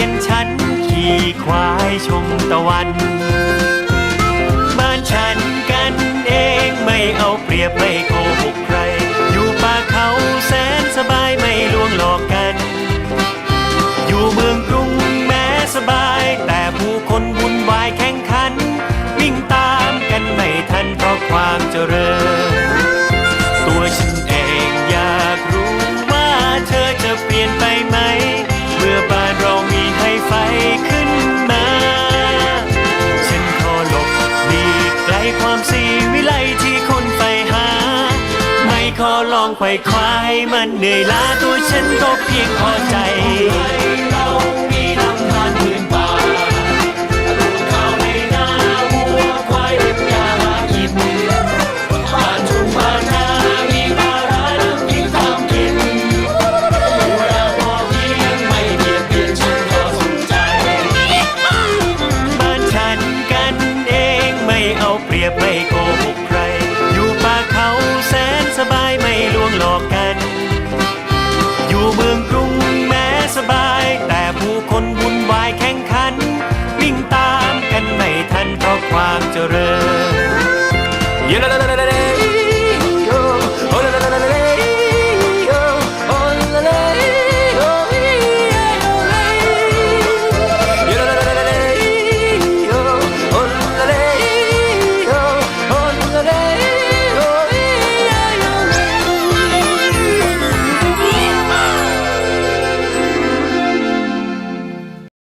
เย็นฉันขี่ควายชมตะวัน บ้านฉันกันเองไม่เอาเปรียบไม่โองไขว่คว้าใมันเหนื่อยล้าตัวฉันก็เพียงพอใจ ความเจริญ